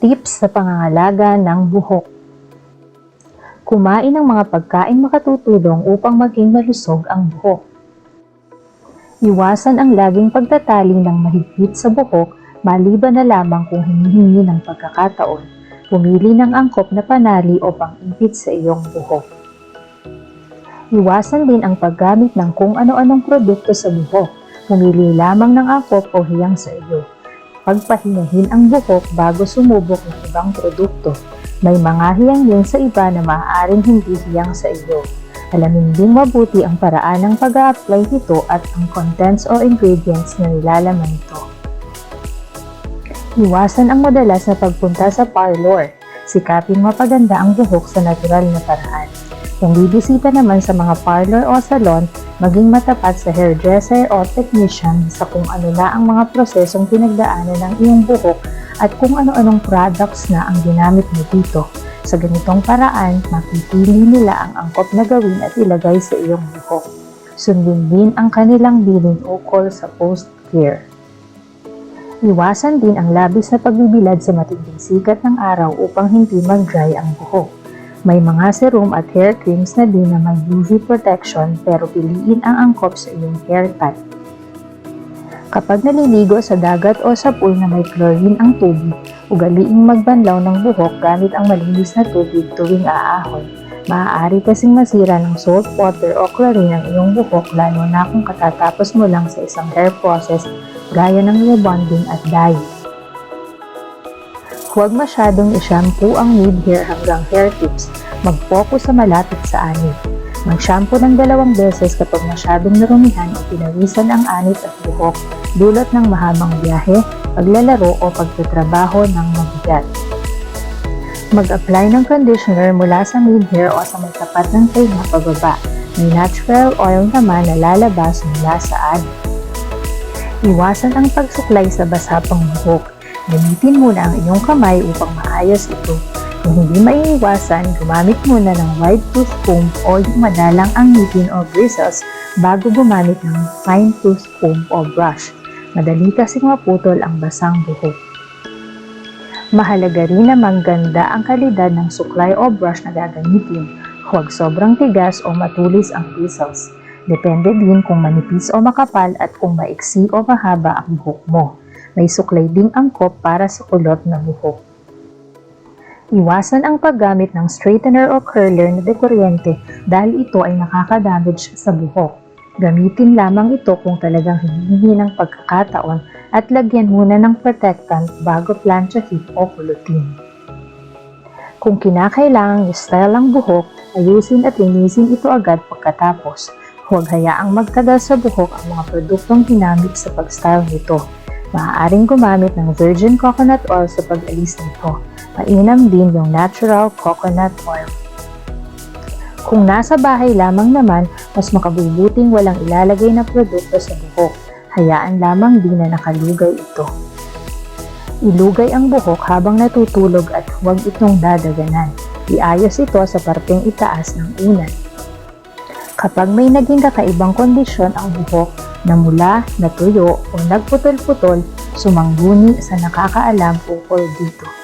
Tips sa pangangalaga ng buhok. Kumain ng mga pagkain makatutulong upang maging malusog ang buhok. Iwasan ang laging pagtatali ng mahigpit sa buhok maliban na lamang kung hinihingi ng pagkakataon. Pumili ng angkop na panali o pang-ipit sa iyong buhok. Iwasan din ang paggamit ng kung ano-anong produkto sa buhok. Pumili lamang ng angkop o hiyang sa iyo. Pagpahinahin ang buhok bago sumubok ng ibang produkto. May mga hiyang din sa iba na maaaring hindi hiyang sa iyo. Alamin din mabuti ang paraan ng pag apply nito at ang contents o ingredients na nilalaman nito. Iwasan ang madalas na pagpunta sa parlor. Sikaping mapaganda ang buhok sa natural na paraan. Kung bibisita naman sa mga parlor o salon, maging matapat sa hairdresser o technician sa kung ano na ang mga prosesong pinagdaanan ng iyong buhok at kung ano-anong products na ang ginamit mo dito. Sa ganitong paraan, mapipili nila ang angkop na gawin at ilagay sa iyong buhok. Sundin din ang kanilang bilin ukol sa post-care. Iwasan din ang labis na pagbibilad sa matinding sikat ng araw upang hindi mag-dry ang buhok. May mga serum at hair creams na din na may UV protection pero piliin ang angkop sa iyong hair type. Kapag naliligo sa dagat o sa pool na may chlorine ang tubig, ugaliing magbanlaw ng buhok gamit ang malinis na tubig tuwing aahon. Maaari kasing masira ng salt water o chlorine ang iyong buhok lalo na kung katatapos mo lang sa isang hair process gaya ng rebonding at dyeing. Huwag masyadong i-shampoo ang mid-hair hanggang hair tips. Mag-focus sa malapit sa anit. Mag-shampoo ng dalawang beses kapag masyadong narumihan o pinawisan ang anit at buhok dulot ng mahabang biyahe, paglalaro o pagtatrabaho ng mabigat. Mag-apply ng conditioner mula sa mid-hair o sa may tapat ng tainga pababa. May natural oil naman na lalabas mula sa anit. Iwasan ang pagsuklay sa basapang buhok. Gamitin muna ang iyong kamay upang maayos ito. Kung hindi maiiwasan, gumamit muna ng wide tooth comb o yung madalang ang ngipin o bristles bago gumamit ng fine tooth comb o brush. Madali kasing maputol ang basang buhok. Mahalaga rin na mangganda ang kalidad ng suklay o brush na gagamitin. Huwag sobrang tigas o matulis ang bristles. Depende din kung manipis o makapal at kung maiksi o mahaba ang buhok mo. May suklay ding angkop para sa kulot na buhok. Iwasan ang paggamit ng straightener o curler na dekuryente dahil ito ay nakaka-damage sa buhok. Gamitin lamang ito kung talagang hihingi ng pagkakataon at lagyan muna ng protectant bago planchahin o kulutin. Kung kinakailangang i-style ang buhok, ayusin at linisin ito agad pagkatapos. Huwag hayaang magtagal sa buhok ang mga produktong ginamit sa pag-style nito. Maaaring gumamit ng virgin coconut oil sa pag-alis nito. Mainam din yung natural coconut oil. Kung nasa bahay lamang naman, mas makabubuting walang ilalagay na produkto sa buhok. Hayaan lamang din na nakalugay ito. Ilugay ang buhok habang natutulog at huwag itong dadaganan. Iayos ito sa parteng itaas ng unan. Kapag may naging kakaibang kondisyon ang buhok, namula, natuyo o nagputol-putol, sumangguni sa nakakaalam ukol dito.